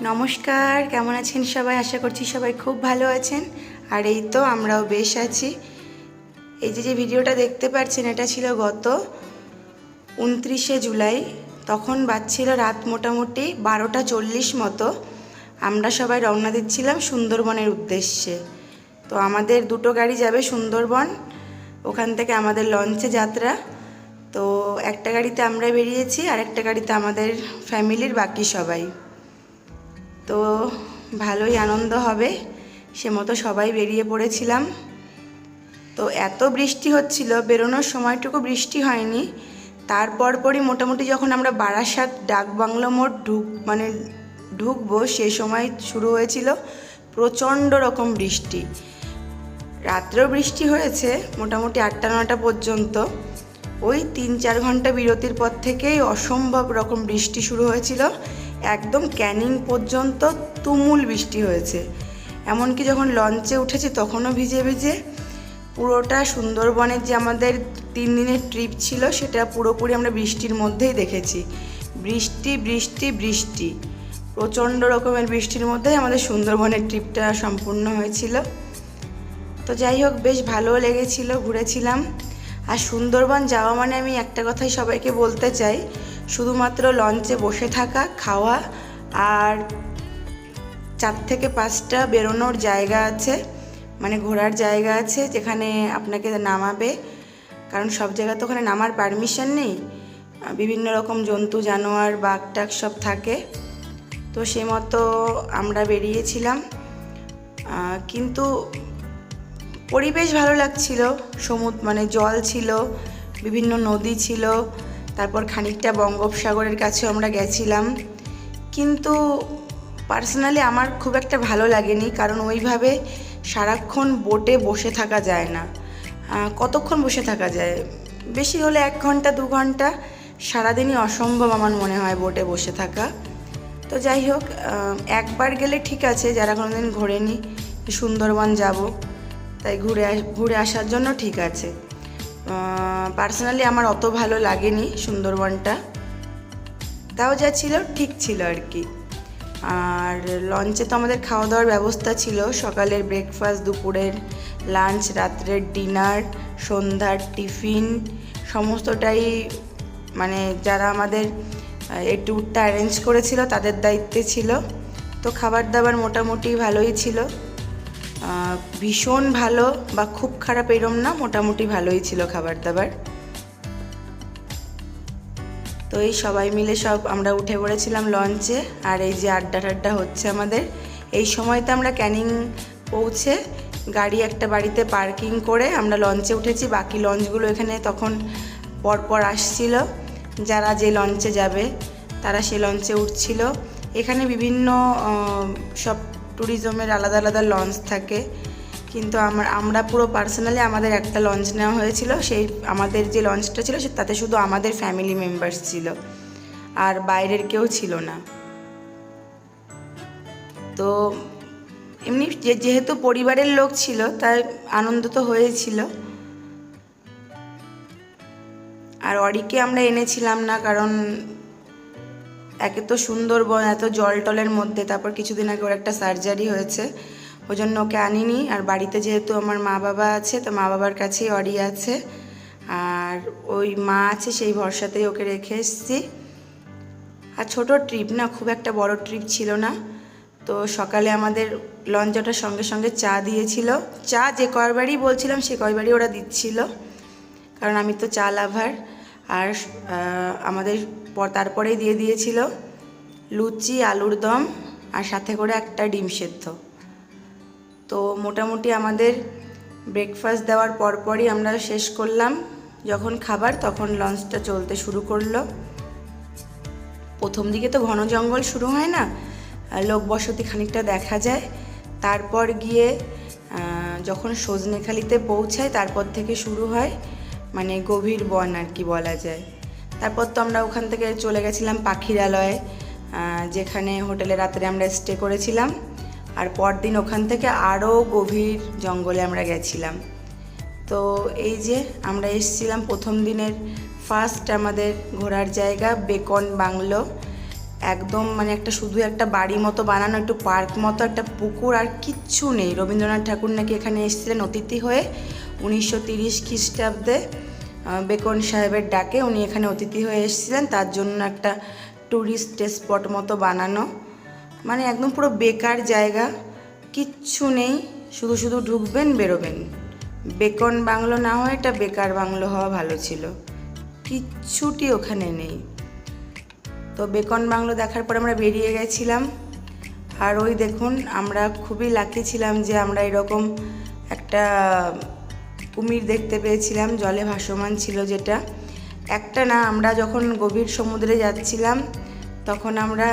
নমস্কার, কেমন আছেন সবাই? আশা করছি সবাই খুব ভালো আছেন। আর এই তো আমরাও বেশ আছি। এই যে যে ভিডিওটা দেখতে পাচ্ছেন, এটা ছিল গত উনত্রিশে জুলাই। তখন বাজছিল রাত মোটামুটি বারোটা চল্লিশ মতো। আমরা সবাই রওনা দিচ্ছিলাম সুন্দরবনের উদ্দেশ্যে। তো আমাদের দুটো গাড়ি যাবে সুন্দরবন, ওখান থেকে আমাদের লঞ্চে যাত্রা। তো একটা গাড়িতে আমরা বেরিয়েছি আর একটা গাড়িতে আমাদের ফ্যামিলির বাকি সবাই। তো ভালোই আনন্দ হবে। সে মতো সবাই বেরিয়ে পড়েছিলাম। তো এত বৃষ্টি হচ্ছিল, বেরোনোর সময়টুকু বৃষ্টি হয়নি। তারপর পরই মোটামুটি যখন আমরা বারাসাত ডাক বাংলো মোড় ঢুক মানে ঢুকবো, সে সময় শুরু হয়েছিল প্রচণ্ড রকম বৃষ্টি। রাত্রেও বৃষ্টি হয়েছে, মোটামুটি আটটা নটা পর্যন্ত। ওই তিন চার ঘণ্টা বিরতির পর থেকেই অসম্ভব রকম বৃষ্টি শুরু হয়েছিল। একদম ক্যানিং পর্যন্ত তুমুল বৃষ্টি হয়েছে। এমনকি যখন লঞ্চে উঠেছি তখনও ভিজে ভিজে। পুরোটা সুন্দরবনের যে আমাদের তিন দিনের ট্রিপ ছিল, সেটা পুরোপুরি আমরা বৃষ্টির মধ্যেই দেখেছি। বৃষ্টি বৃষ্টি বৃষ্টি। প্রচণ্ড রকমের বৃষ্টির মধ্যেই আমাদের সুন্দরবনের ট্রিপটা সম্পূর্ণ হয়েছিল। তো যাই হোক, বেশ ভালো লেগেছিল, ঘুরেছিলাম। আর সুন্দরবন যাওয়া মানে আমি একটা কথাই সবাইকে বলতে চাই শুধুমাত্র লঞ্চে বসে থাকা, খাওয়া আর চার থেকে পাঁচটা বেরোনোর জায়গা আছে মানে ঘোরার জায়গা আছে যেখানে আপনাকে নামাবে। কারণ সব জায়গা তো ওখানে নামার পারমিশন নেই। বিভিন্ন রকম জন্তু, জানোয়ার বাঘ টাক সব থাকে। তো সে মতো আমরা বেরিয়েছিলাম। কিন্তু পরিবেশ ভালো লাগছিল। সমুদ্র মানে জল ছিল, বিভিন্ন নদী ছিল তারপর খানিকটা বঙ্গোপসাগরের কাছেও আমরা গেছিলাম। কিন্তু পার্সোনালি আমার খুব একটা ভালো লাগেনি, কারণ ওইভাবে সারাক্ষণ বোটে বসে থাকা যায় না। কতক্ষণ বসে থাকা যায়? বেশি হলে এক ঘণ্টা, দু ঘণ্টা, সারাদিনই অসম্ভব আমার মনে হয় বোটে বসে থাকা। তো যাই হোক একবার গেলে ঠিক আছে, যারা কোনোদিন ঘোরেনি, সুন্দরবন যাব, তাই ঘুরে ঘুরে আসার জন্য ঠিক আছে। পার্সোনালি আমার অত ভালো লাগেনি সুন্দরবনটা। তাও যা ছিল, ঠিক ছিল আর কি। আর লঞ্চে তো আমাদের খাওয়া দাওয়ার ব্যবস্থা ছিল। সকালের ব্রেকফাস্ট দুপুরের লাঞ্চ রাত্রের ডিনার সন্ধ্যার টিফিন সমস্তটাই মানে যারা আমাদের এই ট্যুরটা অ্যারেঞ্জ করেছিল, তাদের দায়িত্বে ছিল। তো খাবার দাবার মোটামুটি ভালোই ছিল। ভীষণ ভালো বা খুব খারাপ এরম না, মোটামুটি ভালোই ছিল খাবার দাবার তো এই সবাই মিলে সব আমরা উঠে পড়েছিলাম লঞ্চে আর এই যে আড্ডা টাড্ডা হচ্ছে আমাদের। এই সময়তে আমরা ক্যানিং পৌঁছে গাড়ি একটা বাড়িতে পার্কিং করে আমরা লঞ্চে উঠেছি। বাকি লঞ্চগুলো এখানে তখন পরপর আসছিল। যারা যে লঞ্চে যাবে, তারা সে লঞ্চে উঠছিল। এখানে বিভিন্ন সব ট্যুরিজমের আলাদা আলাদা লঞ্চ থাকে। কিন্তু আমার, আমরা পুরো পার্সোনালি আমাদের একটা লঞ্চ নেওয়া হয়েছিল। সেই আমাদের যে লঞ্চটা ছিল তাতে শুধু আমাদের ফ্যামিলি মেম্বার্স ছিল। আর বাইরের কেউ ছিল না। তো এমনি যেহেতু পরিবারের লোক ছিল, তাই আনন্দ তো হয়েছিল। আর অরিকে আমরা এনেছিলাম না, কারণ একে তো সুন্দর সুন্দরবন, এত জল টলের মধ্যে, তারপর কিছুদিন আগে ওর একটা সার্জারি হয়েছে। ওই জন্য ওকে আনিনি, আর বাড়িতে যেহেতু আমার মা বাবা আছে, তো মা বাবার কাছেই অরি আছে। আর ওই মা আছে, সেই ভরসাতেই ওকে রেখে এসেছি। আর ছোট ট্রিপ না, খুব একটা বড় ট্রিপ ছিল না। তো সকালে আমাদের লঞ্চ ওঠার সঙ্গে সঙ্গে চা দিয়েছিল। চা যে কয়বারই বলছিলাম, সে কয়বারই ওরা দিচ্ছিল। কারণ আমি তো চা লাভার। আর আমাদের পর- তারপরেই দিয়ে দিয়েছিল লুচি, আলুর দম আর সাথে করে একটা ডিম সেদ্ধ। তো মোটামুটি আমাদের ব্রেকফাস্ট দেওয়ার পরপরই আমরা শেষ করলাম। যখন খাবার, তখন লঞ্চটা চলতে শুরু করল। প্রথম দিকে তো ঘন জঙ্গল শুরু হয় না লোক বসতি খানিকটা দেখা যায়। তারপর গিয়ে যখন সজনেখালিতে পৌঁছায়, তারপর থেকে শুরু হয়। মানে গভীর বন আর কি বলা যায়। তারপর তো আমরা ওখান থেকে চলে গেছিলাম পাখিরালয়ে যেখানে হোটেলে রাত্রে আমরা স্টে করেছিলাম। আর পরদিন ওখান থেকে আরও গভীর জঙ্গলে আমরা গেছিলাম। তো এই যে আমরা এসেছিলাম প্রথম দিনের ফার্স্ট আমাদের ঘোরার জায়গা বেকন বাংলো। একদম মানে একটা শুধু একটা বাড়ি মতো বানানো, একটু পার্ক মতো, একটা পুকুর আর কিচ্ছু নেই। রবীন্দ্রনাথ ঠাকুর নাকি এখানে এসেছিলেন অতিথি হয়ে। উনিশশো তিরিশ খ্রিস্টাব্দে বেকন সাহেবের ডাকে উনি এখানে অতিথি হয়ে এসেছিলেন। তার জন্য একটা ট্যুরিস্ট স্পট মতো বানানো। মানে একদম পুরো বেকার জায়গা। কিচ্ছু নেই। শুধু শুধু ঢুকবেন, বেরোবেন। বেকন বাংলো না হয় এটা বেকার বাংলো হওয়া ভালো ছিল। কিচ্ছুটি ওখানে নেই। তো বেকন বাংলো দেখার পর আমরা বেরিয়ে গেছিলাম। আর ওই দেখুন, আমরা খুবই লাকি ছিলাম যে আমরা এরকম একটা কুমির দেখতে পেয়েছিলাম, জলে ভাসমান ছিল যেটা। একটা না, আমরা যখন গভীর সমুদ্রে যাচ্ছিলাম, তখন আমরা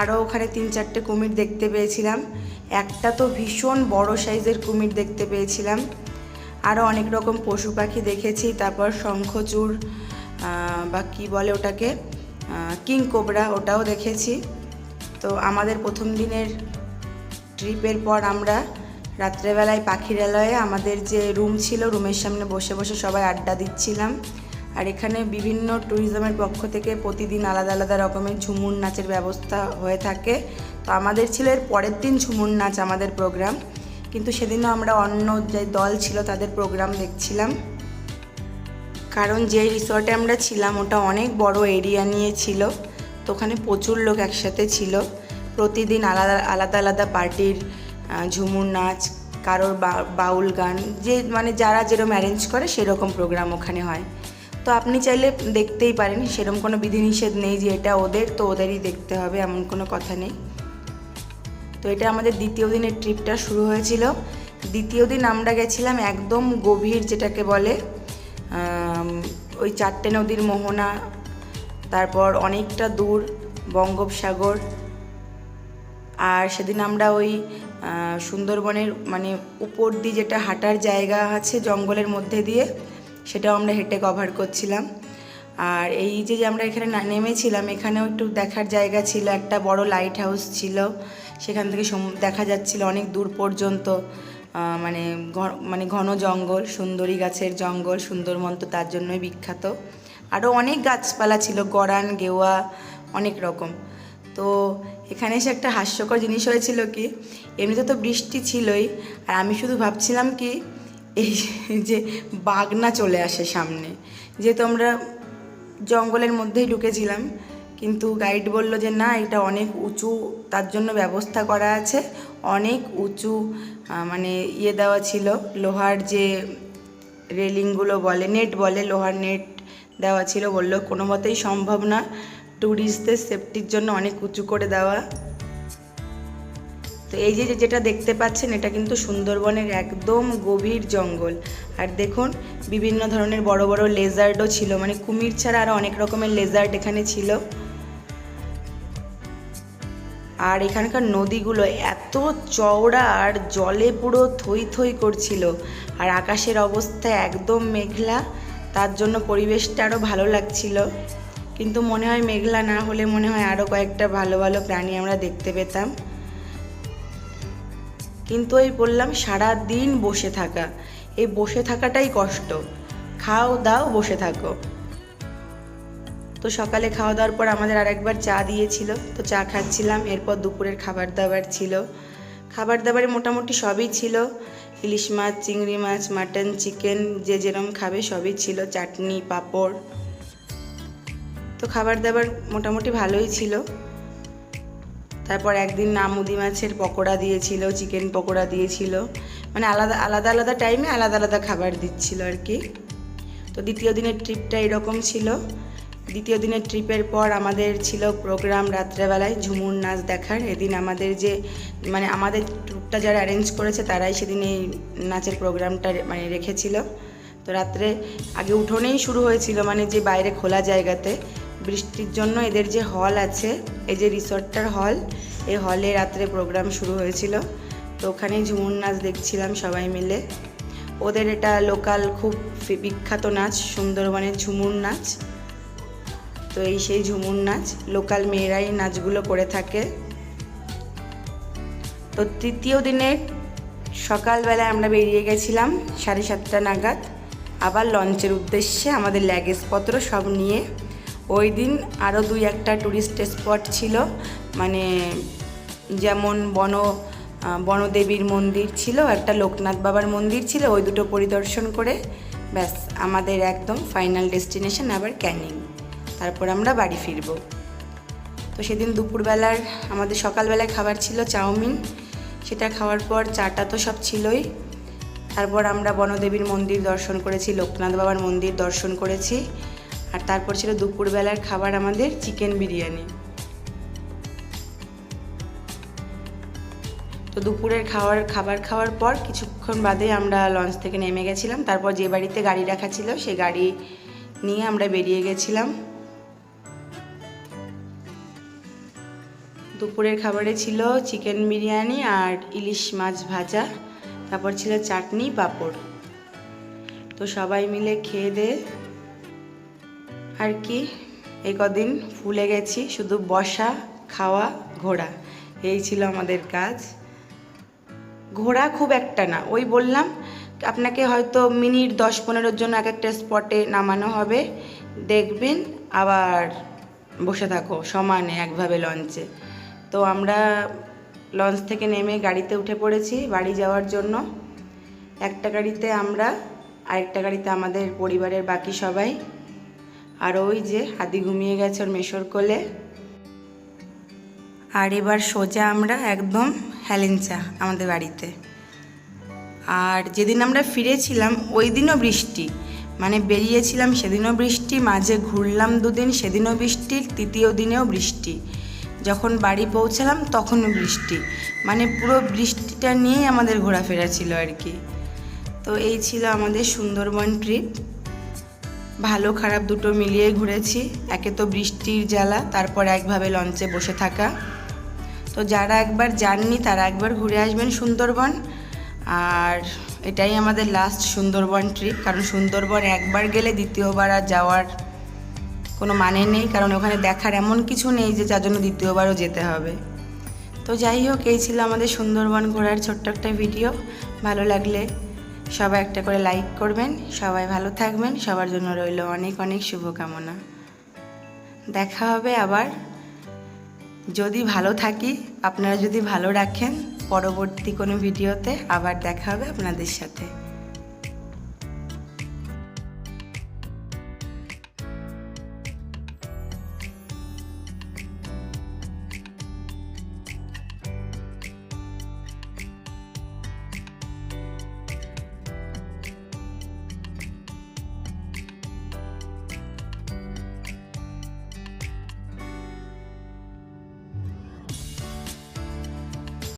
আরও ওখানে তিন চারটে কুমির দেখতে পেয়েছিলাম। একটা তো ভীষণ বড় সাইজের কুমির দেখতে পেয়েছিলাম। আরও অনেক রকম পশু পাখি দেখেছি, তারপর শঙ্খচূড় বা কি বলে ওটাকে কিং কোবরা, ওটাও দেখেছি। তো আমাদের প্রথম দিনের ট্রিপের পর আমরা রাত্রেবেলায় পাখিরালয়ে আমাদের যে রুম ছিল, রুমের সামনে বসে বসে সবাই আড্ডা দিচ্ছিলাম। আর এখানে বিভিন্ন ট্যুরিজমের পক্ষ থেকে প্রতিদিন আলাদা আলাদা রকমের ঝুমুর নাচের ব্যবস্থা হয়ে থাকে। তো আমাদের ছিল এর পরের দিন ঝুমুর নাচ আমাদের প্রোগ্রাম কিন্তু সেদিনও আমরা অন্য যে দল ছিল তাদের প্রোগ্রাম দেখছিলাম। কারণ যে রিসর্টে আমরা ছিলাম, ওটা অনেক বড় এরিয়া নিয়ে ছিল। তো ওখানে প্রচুর লোক একসাথে ছিল। প্রতিদিন আলাদা আলাদা আলাদা পার্টির ঝুমুর নাচ, কারোর বাউল গান, যে মানে যারা যেরকম অ্যারেঞ্জ করে সেরকম প্রোগ্রাম ওখানে হয়। তো আপনি চাইলে দেখতেই পারেন, সেরকম কোনো বিধিনিষেধ নেই যে এটা ওদের, তো ওদেরই দেখতে হবে, এমন কোনো কথা নেই। তো এটা আমাদের দ্বিতীয় দিনের ট্রিপটা শুরু হয়েছিল। দ্বিতীয় দিন আমরা গেছিলাম একদম গভীর যেটাকে বলে ওই চারটে নদীর মোহনা, তারপর অনেকটা দূর বঙ্গোপসাগর, আর সেদিন আমরা ওই সুন্দরবনের মানে উপর দিয়ে যেটা হাঁটার জায়গা আছে জঙ্গলের মধ্যে দিয়ে, সেটাও আমরা হেঁটে কভার করছিলাম। আর এই যে আমরা এখানে নেমেছিলাম, এখানেও একটু দেখার জায়গা ছিল, একটা বড় লাইট হাউস ছিল। সেখান থেকে দেখা যাচ্ছিল অনেক দূর পর্যন্ত মানে মানে ঘন জঙ্গল, সুন্দরী গাছের জঙ্গল, সুন্দরবন তো তার জন্যই বিখ্যাত। আরও অনেক গাছপালা ছিল, গরান, গেওয়া, অনেক রকম। তো এখানে এসে একটা হাস্যকর জিনিস হয়েছিল কি, এমনিতে তো বৃষ্টি ছিলই, আর আমি শুধু ভাবছিলাম কি, এই যে বাঘ না চলে আসে সামনে। যেহেতু আমরা জঙ্গলের মধ্যেই ঢুকেছিলাম, কিন্তু গাইড বলল যে না, এটা অনেক উঁচু, তার জন্য ব্যবস্থা করা আছে। অনেক উঁচু মানে ইয়ে দেওয়া ছিল, লোহার যে রেলিংগুলো বলে, নেট বলে, লোহার নেট দেওয়া ছিল, বলল কোনো মতেই সম্ভব না। ট্যুরিস্টদের সেফটির জন্য অনেক উঁচু করে দেওয়া। তো এই যে যেটা দেখতে পাচ্ছেন, এটা কিন্তু সুন্দরবনের একদম গভীর জঙ্গল। আর দেখুন, বিভিন্ন ধরনের বড় বড় লেজার্ডও ছিল। মানে কুমির ছাড়া আরও অনেক রকমের লেজার্ড এখানে ছিল। আর এখানকার নদীগুলো এত চওড়া আর জলে পুরো থই থই করছিল। আর আকাশের অবস্থা একদম মেঘলা। তার জন্য পরিবেশটা আরও ভালো লাগছিল। কিন্তু মনে হয় মেঘলা না হলে মনে হয় আরও কয়েকটা ভালো ভালো প্রাণী আমরা দেখতে পেতাম। কিন্তু ওই বললাম সারা দিন বসে থাকা। এই বসে থাকাটাই কষ্ট। খাও দাও, বসে থাকো। তো সকালে খাওয়া দাওয়ার পর আমাদের আর একবার চা দিয়েছিল। তো চা খাচ্ছিলাম, এরপর দুপুরের খাবার দাবার ছিল। খাবার দাবারে মোটামুটি সবই ছিল। ইলিশ মাছ, চিংড়ি মাছ, মাটন, চিকেন, যে যেরম খাবে সবই ছিল। চাটনি, পাঁপড়। তো খাবার দাবার মোটামুটি ভালোই ছিল। তারপর একদিন নামুদি মাছের পকোড়া দিয়েছিল, চিকেন পকোড়া দিয়েছিল। মানে আলাদা আলাদা আলাদা টাইমে আলাদা আলাদা খাবার দিচ্ছিল আর কি। তো দ্বিতীয় দিনের ট্রিপটা এরকম ছিল। দ্বিতীয় দিনের ট্রিপের পর আমাদের ছিল প্রোগ্রাম রাত্রেবেলায় ঝুমুর নাচ দেখার। এদিন আমাদের যে মানে আমাদের ট্যুরটা যারা অ্যারেঞ্জ করেছে তারাই সেদিন এই নাচের প্রোগ্রামটা মানে রেখেছিল। তো রাত্রে আগে উঠোনেই শুরু হয়েছিল মানে যে বাইরে খোলা জায়গাতে বৃষ্টির জন্য এদের যে হল আছে, এই যে রিসর্টটার হল এই হলে রাত্রে প্রোগ্রাম শুরু হয়েছিল। তো ওখানেই ঝুমুর নাচ দেখছিলাম সবাই মিলে। ওদের এটা লোকাল খুব বিখ্যাত নাচ, সুন্দরবনের ঝুমুর নাচ। তো এই সেই ঝুমুর নাচ লোকাল মেয়েরাই নাচগুলো করে থাকে। তো তৃতীয় দিনে সকালবেলায় আমরা বেরিয়ে গেছিলাম সাড়ে সাতটা নাগাদ। আবার লঞ্চের উদ্দেশ্যে আমাদের ল্যাগেজপত্র সব নিয়ে ওই দিন আরও দুই একটা টুরিস্ট স্পট ছিল। মানে যেমন বন বনদেবীর মন্দির ছিল, একটা লোকনাথ বাবার মন্দির ছিল, ওই দুটো পরিদর্শন করে ব্যাস, আমাদের একদম ফাইনাল ডেস্টিনেশন আবার ক্যানিং। তারপর আমরা বাড়ি ফিরবো। তো সেদিন দুপুরবেলার আমাদের সকালবেলায় খাবার ছিল চাউমিন। সেটা খাওয়ার পর চাটা তো সব ছিলই। তারপর আমরা বনদেবীর মন্দির দর্শন করেছি, লোকনাথ বাবার মন্দির দর্শন করেছি। আর তারপর ছিল দুপুরবেলার খাবার আমাদের চিকেন বিরিয়ানি। তো দুপুরের খাওয়ার, খাবার খাওয়ার পর কিছুক্ষণ বাদে আমরা লঞ্চ থেকে নেমে গেছিলাম। তারপর যে বাড়িতে গাড়ি রাখা ছিল সেই গাড়ি নিয়ে আমরা বেরিয়ে গেছিলাম। দুপুরের খাবারে ছিল চিকেন বিরিয়ানি আর ইলিশ মাছ ভাজা। তারপর ছিল চাটনি, পাঁপড়। তো সবাই মিলে খেয়ে দে আর কি, এই কদিন ফুলে গেছি, শুধু বসা, খাওয়া, ঘোরা, এই ছিল আমাদের কাজ। ঘোরা খুব একটা না, ওই বললাম আপনাকে হয়তো মিনিট দশ পনেরোর জন্য এক একটা স্পটে নামানো হবে। দেখবেন, আবার বসে থাকো, সমানে একভাবে লঞ্চে। তো আমরা লঞ্চ থেকে নেমে গাড়িতে উঠে পড়েছি, বাড়ি যাওয়ার জন্য। একটা গাড়িতে আমরা, আরেকটা গাড়িতে আমাদের পরিবারের বাকি সবাই। আর ওই যে হাদি ঘুমিয়ে গেছে ওর মেশোর কোলে। আর এবার সোজা আমরা একদম হ্যালেঞ্চা আমাদের বাড়িতে। আর যেদিন আমরা ফিরেছিলাম, ওই দিনও বৃষ্টি। মানে বেরিয়েছিলাম সেদিনও বৃষ্টি, মাঝে ঘুরলাম দুদিন, সেদিনও বৃষ্টি, তৃতীয় দিনেও বৃষ্টি। যখন বাড়ি পৌঁছালাম তখনও বৃষ্টি। মানে পুরো বৃষ্টিটা নিয়েই আমাদের ঘোরাফেরা ছিল আর কি। তো এই ছিল আমাদের সুন্দরবন ট্রিপ ভালো খারাপ দুটো মিলিয়ে ঘুরেছি, একে তো বৃষ্টির জ্বালা, তারপর একভাবে লঞ্চে বসে থাকা। তো যারা একবার যাননি, তারা একবার ঘুরে আসবেন সুন্দরবন। আর এটাই আমাদের লাস্ট সুন্দরবন ট্রিপ কারণ সুন্দরবন একবার গেলে দ্বিতীয়বার আর যাওয়ার কোনো মানে নেই, কারণ ওখানে দেখার এমন কিছু নেই যে যার জন্য দ্বিতীয়বারও যেতে হবে। তো যাই হোক, এই ছিল আমাদের সুন্দরবন ঘোরার ছোট্ট একটা ভিডিও ভালো লাগলে সবাই একটা করে লাইক করবেন, সবাই ভালো থাকবেন, সবার জন্য রইল অনেক অনেক শুভকামনা। দেখা হবে আবার। যদি ভালো থাকি, আপনারা যদি ভালো রাখেন, পরবর্তী কোনো ভিডিওতে আবার দেখা হবে আপনাদের সাথে।